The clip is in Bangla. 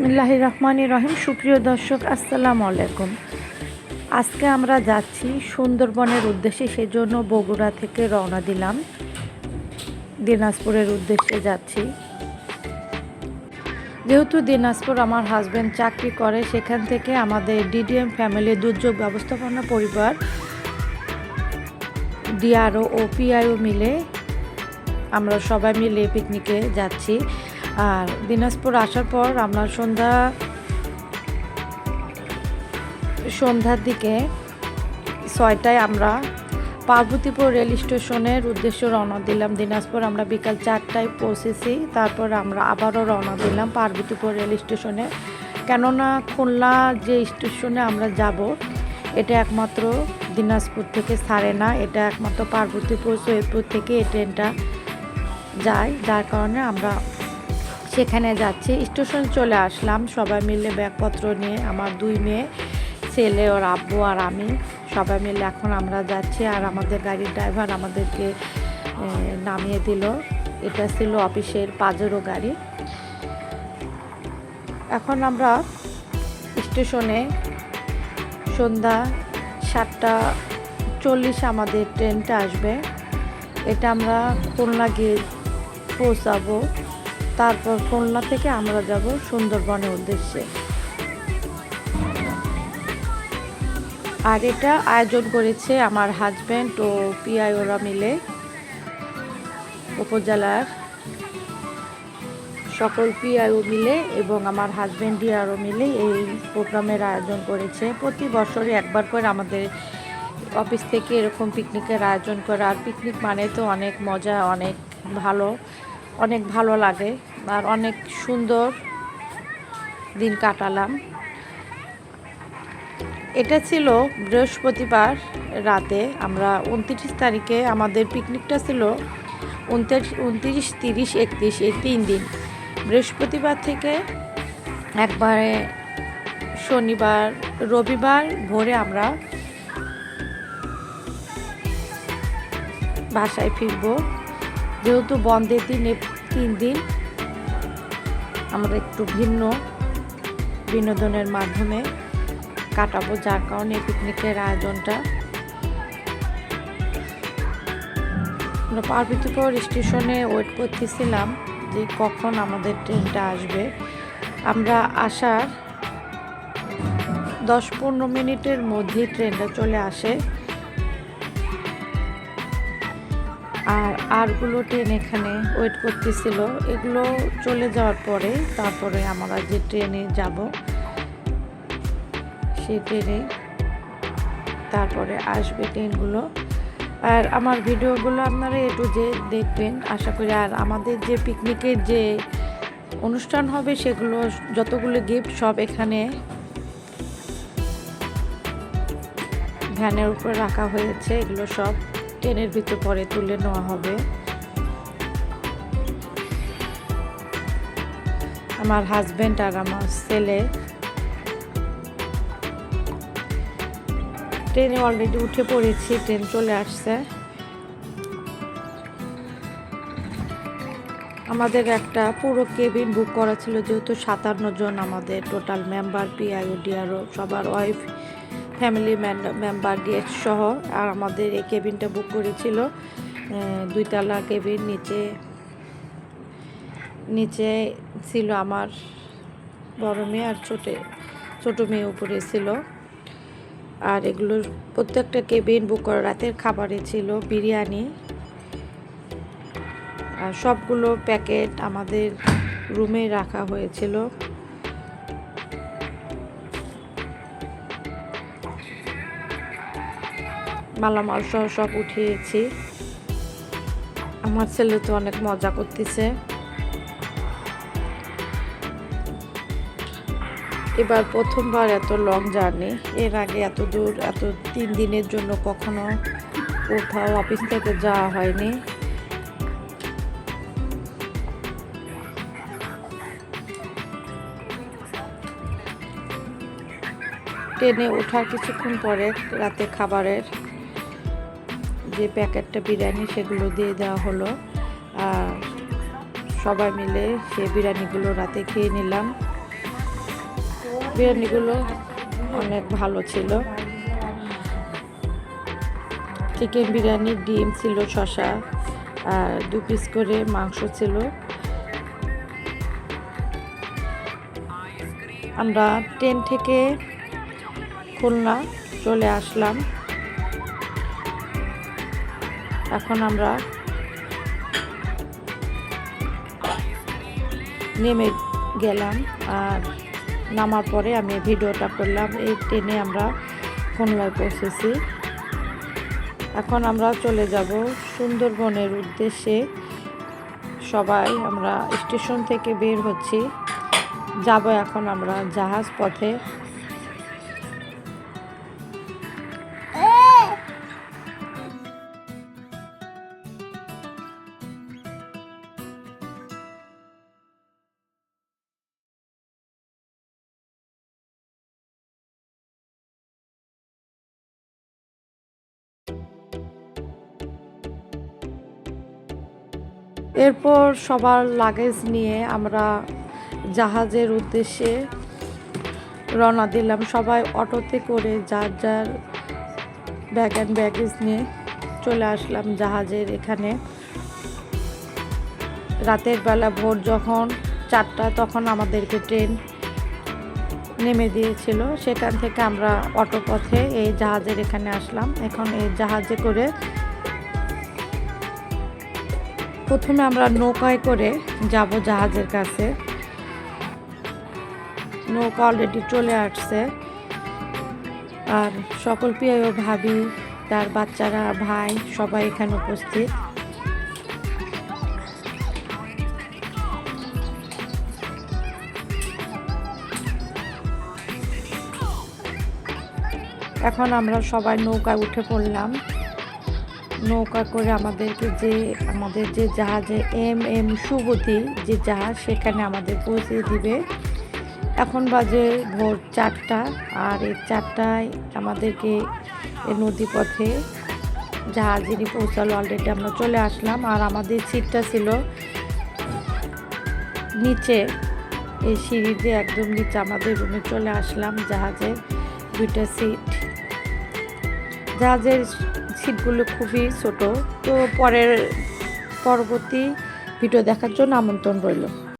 বিসমিল্লাহ রহমান রহিম। সুপ্রিয় দর্শক, আসসালামু আলাইকুম। আজকে আমরা যাচ্ছি সুন্দরবনের উদ্দেশ্যে, সেজন্য বগুড়া থেকে রওনা দিলাম। দিনাজপুরের উদ্দেশ্যে যাচ্ছি। যেহেতু দিনাজপুর আমার হাজব্যান্ড চাকরি করে, সেখান থেকে আমাদের ডিডিএম ফ্যামিলি দুর্যোগ ব্যবস্থাপনা পরিবার ডিআরও ও পিআইও মিলে আমরা সবাই মিলে পিকনিকে যাচ্ছি। আর দিনাজপুর আসার পর আমরা সন্ধ্যা, সন্ধ্যার দিকে ছয়টায় আমরা পার্বতীপুর রেল স্টেশনের উদ্দেশ্যে রওনা দিলাম। দিনাজপুর আমরা বিকাল চারটায় পৌঁছেছি, তারপর আমরা আবারও রওনা দিলাম পার্বতীপুর রেল স্টেশনে। কেননা খুলনা যে স্টেশনে আমরা যাব, এটা একমাত্র দিনাজপুর থেকে ছাড়ে না, এটা একমাত্র পার্বতীপুর, সৈয়দপুর থেকে এই ট্রেনটা যায়। যার কারণে আমরা সেখানে যাচ্ছি। স্টেশন চলে আসলাম। সবাই মিলে ব্যাগপত্র নিয়ে, আমার দুই মেয়ে, ছেলে, ওর আব্বু আর আমি সবাই মিলে এখন আমরা যাচ্ছি আর আমাদের গাড়ির ড্রাইভার আমাদেরকে নামিয়ে দিল। এটা ছিল অফিসের পাজেরও গাড়ি। এখন আমরা স্টেশনে সন্ধ্যা সাতটা চল্লিশ আমাদের ট্রেনটা আসবে। এটা আমরা খুলনা গিয়ে পৌঁছাবো। তারপর খুলনা থেকে আমরা যাব সুন্দরবনের উদ্দেশ্যে। আর এটা আয়োজন করেছে আমার হাজব্যান্ড ও পিআইওরা মিলে উপজেলার সকল পিআইও মিলে এবং আমার হাজব্যান্ড ডিআরও মিলে এই প্রোগ্রামের আয়োজন করেছে। প্রতি বছরই একবার করে আমাদের অফিস থেকে এরকম পিকনিকের আয়োজন করে। আর পিকনিক মানে তো অনেক মজা, অনেক ভালো অনেক ভালো লাগে। আর অনেক সুন্দর দিন কাটালাম। এটা ছিল বৃহস্পতিবার রাতে, আমরা উনত্রিশ তারিখে, আমাদের পিকনিকটা ছিল উনত্রিশ উনত্রিশ, তিরিশ, একত্রিশ, এই তিন দিন। বৃহস্পতিবার থেকে একবারে শনিবার, রবিবার ভোরে আমরা বাসায় ফিরবো। যেহেতু বন্ধের দিন তিন দিন আমরা একটু ভিন্ন বিনোদনের মাধ্যমে কাটাবো, যার কারণে পিকনিকের আয়োজনটা আমরা পার্বতীপুর স্টেশনে ওয়েট করতেছিলাম যে কখন আমাদের ট্রেনটা আসবে। আমরা আসার দশ পনেরো মিনিটের মধ্যেই ট্রেনটা চলে আসে। আর আরগুলো ট্রেন এখানে ওয়েট করতেছিল। এগুলো চলে যাওয়ার পরে তারপরে আমরা যে ট্রেনে যাব, সেই ট্রেনে তারপরে আসবে ট্রেনগুলো। আর আমার ভিডিওগুলো আপনারা একটু যে দেখবেন। আশা করি আর আমাদের যে পিকনিকের যে অনুষ্ঠান হবে, সেগুলো যতগুলো গিফট সব এখানে ভ্যানের উপরে রাখা হয়েছে। এগুলো সব ট্রেনের ভিতর পরে তুলে নেওয়া হবে। আমার হাজব্যান্ড আর আমার ছেলে। ট্রেনে অলরেডি উঠে পড়েছি, ট্রেন চলে আসছে। আমাদের একটা পুরো কেবিন বুক করা ছিল, যেহেতু সাতান্ন জন আমাদের টোটাল মেম্বার পিআইও ডিআরও সবার ওয়াইফ ফ্যামিলি মেম্বার গেস্ট সহ আর আমাদের এই কেবিনটা বুক করেছিল। দুইতলা কেবিন নিচে নিচে ছিল আমার বড় মেয়ে আর ছোটে, ছোটো মেয়ে উপরে ছিল। আর এগুলো প্রত্যেকটা কেবিন বুক করা রাতের খাবারে ছিল, বিরিয়ানি। আর সবগুলো প্যাকেট আমাদের রুমে রাখা হয়েছিল। মালামাল সহ সব উঠিয়েছি। আমার ছেলে তো অনেক মজা করতেছে। এবার প্রথমবার এত লং জার্নি এর আগে এত দূর, এত তিন দিনের জন্য কখনো কোথাও অফিস থেকে যাওয়া হয়নি। ট্রেনে ওঠার কিছুক্ষণ পরে রাতে খাবারের যে প্যাকেটটা বিরিয়ানি সেগুলো দিয়ে দেওয়া হলো, আর সবাই মিলে সেই বিরিয়ানিগুলো রাতে খেয়ে নিলাম। বিরিয়ানিগুলো অনেক ভালো ছিল। চিকেন বিরিয়ানি, ডিম ছিল শশা আর দু পিস করে মাংস ছিল। আমরা ট্রেন থেকে খুলনা চলে আসলাম। এখন আমরা নেমে গেলাম আর নামার পরে আমি ভিডিওটা করলাম। এই ট্রেনে আমরা খুলনায় পৌঁছেছি। এখন আমরা চলে যাব সুন্দরবনের উদ্দেশ্যে। সবাই আমরা স্টেশন থেকে বের হচ্ছি। যাব এখন আমরা জাহাজ পথে। এরপর সবার লাগেজ নিয়ে আমরা জাহাজের উদ্দেশ্যে রওনা দিলাম। সবাই অটোতে করে যার যার ব্যাগ অ্যান্ড ব্যাগেজ নিয়ে চলে আসলাম জাহাজের এখানে। রাতের বেলা ভোর যখন চারটা তখন আমাদেরকে ট্রেন নেমে দিয়েছিল। সেখান থেকে আমরা অটো পথে এই জাহাজের এখানে আসলাম। এখন এই জাহাজে করে প্রথমে আমরা নৌকায় করে যাব জাহাজের কাছে। নৌকা অলরেডি চলে আসছে। আর সকল প্রিয় ভাবি, তার বাচ্চারা, ভাই, সবাই এখানে উপস্থিত। এখন আমরা সবাই নৌকায় উঠে পড়লাম। নৌকা করে আমাদেরকে যে, আমাদের যে জাহাজে এম এম সুবতী যে জাহাজ, সেখানে আমাদের পৌঁছে দিবে। এখন বাজে ভোর চারটা, আর এই চারটায় আমাদেরকে নদীপথে জাহাজেরই পৌঁছালো। অলরেডি আমরা চলে আসলাম, আর আমাদের সিটটা ছিল নিচে। এই সিঁড়ি দিয়ে একদম নিচে আমাদের রুমে চলে আসলাম জাহাজের দুইটা সিট। জাহাজের সিটগুলো খুবই ছোট। তো পরের পরবর্তী ভিডিও দেখার জন্য আমন্ত্রণ রইল।